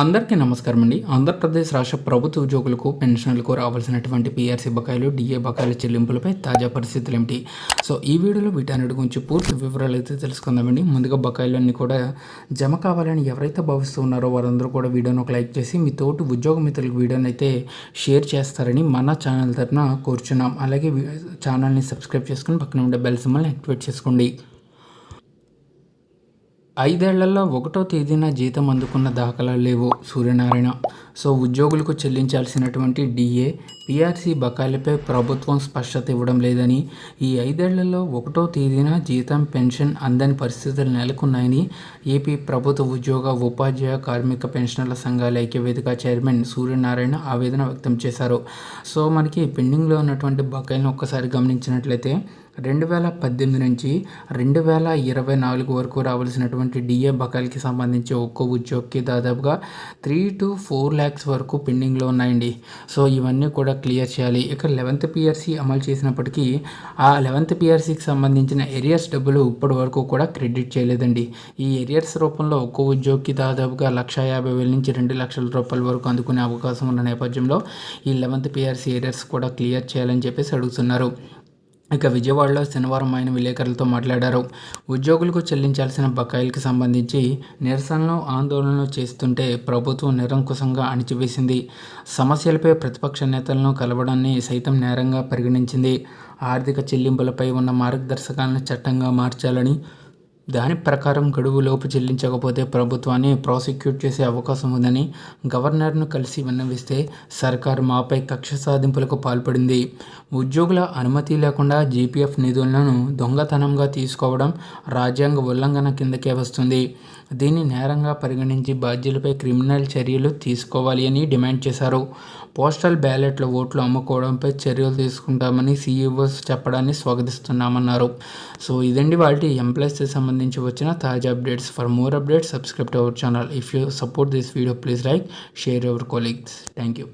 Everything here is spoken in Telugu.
అందరికీ నమస్కారం అండి ఆంధ్రప్రదేశ్ రాష్ట్ర ప్రభుత్వ ఉద్యోగులకు పెన్షన్లకు రావాల్సినటువంటి పీఆర్సీ బకాయిలు డిఏ బకాయిల చెల్లింపులపై తాజా పరిస్థితులు ఏమిటి? సో ఈ వీడియోలో వీటన్నిటి గురించి పూర్తి వివరాలు అయితే తెలుసుకుందామండి. ముందుగా బకాయిలన్నీ కూడా జమ కావాలని ఎవరైతే భావిస్తున్నారో వారందరూ కూడా వీడియోను ఒక లైక్ చేసి మీ తోటి ఉద్యోగ మిత్రులకు వీడియోని అయితే షేర్ చేస్తారని మన ఛానల్ తరఫున కోరుచున్నాం. అలాగే ఛానల్ని సబ్స్క్రైబ్ చేసుకుని పక్కన ఉండే బెల్ సింబల్ని యాక్టివేట్ చేసుకోండి. ఐదేళ్ళలో ఒకటో తేదీన జీతం అందుకున్న దాఖలాలు లేవు సూర్యనారాయణ. సో ఉద్యోగులకు చెల్లించాల్సినటువంటి డిఏ పిఆర్సీ బకాయిలపై ప్రభుత్వం స్పష్టత ఇవ్వడం లేదని ఈ ఐదేళ్ళలో ఒకటో తేదీన జీతం పెన్షన్ అందని పరిస్థితులు నెలకొన్నాయని ఏపీ ప్రభుత్వ ఉద్యోగ ఉపాధ్యాయ కార్మిక పెన్షనర్ల సంఘాల ఐక్యవేదిక చైర్మన్ సూర్యనారాయణ ఆవేదన వ్యక్తం చేశారు. సో మనకి పెండింగ్లో ఉన్నటువంటి బకాయిలను ఒక్కసారి గమనించినట్లయితే రెండు వేల పద్దెనిమిది నుంచి రెండు వేల ఇరవై నాలుగు వరకు రావాల్సినటువంటి డిఏ బకాయిలకి సంబంధించి ఒక్కో ఉద్యోగికి దాదాపుగా త్రీ టు ఫోర్ ల్యాక్స్ వరకు పెండింగ్లో ఉన్నాయండి. సో ఇవన్నీ కూడా క్లియర్ చేయాలి. ఇక లెవెంత్ పిఆర్సీ అమలు చేసినప్పటికీ ఆ లెవెంత్ పిఆర్సీకి సంబంధించిన ఎరియర్స్ డబ్బులు ఇప్పటి వరకు కూడా క్రెడిట్ చేయలేదండి. ఈ ఎరియర్స్ రూపంలో ఒక్కో ఉద్యోగికి దాదాపుగా లక్ష యాభై వేల నుంచి రెండు లక్షల రూపాయల వరకు అందుకునే అవకాశం ఉన్న నేపథ్యంలో ఈ లెవెంత్ పిఆర్సీ ఎరియర్స్ కూడా క్లియర్ చేయాలని చెప్పేసి అడుగుతున్నారు. ఇక విజయవాడలో శనివారం ఆయన విలేకరులతో మాట్లాడారు. ఉద్యోగులకు చెల్లించాల్సిన బకాయిలకు సంబంధించి నిరసనలు ఆందోళనలు చేస్తుంటే ప్రభుత్వం నిరంకుశంగా అణిచివేసింది. సమస్యలపై ప్రతిపక్ష నేతలను కలవడాన్ని సైతం నేరంగా పరిగణించింది. ఆర్థిక చెల్లింపులపై ఉన్న మార్గదర్శకాలను చట్టంగా మార్చాలని దాని ప్రకారం గడువులోపు చెల్లించకపోతే ప్రభుత్వాన్ని ప్రాసిక్యూట్ చేసే అవకాశం ఉందని గవర్నర్ను కలిసి విన్నవిస్తే సర్కారు మాపై కక్ష సాధింపులకు పాల్పడింది. ఉద్యోగుల అనుమతి లేకుండా జీపీఎఫ్ నిధులను దొంగతనంగా తీసుకోవడం రాజ్యాంగ ఉల్లంఘన కిందకే వస్తుంది. దీన్ని నేరంగా పరిగణించి బాధ్యులపై క్రిమినల్ చర్యలు తీసుకోవాలి అని డిమాండ్ చేశారు. పోస్టల్ బ్యాలెట్ల ఓట్లు అమ్ముకోవడంపై చర్యలు తీసుకుంటామని సీఈఓస్ చెప్పడాన్ని స్వాగతిస్తున్నామన్నారు. సో ఇదండి వాళ్ళ ఎంప్లాయీస్కి సంబంధించి వచ్చిన తాజా updates. For more updates subscribe to our channel if you support this video please like share your colleagues thank you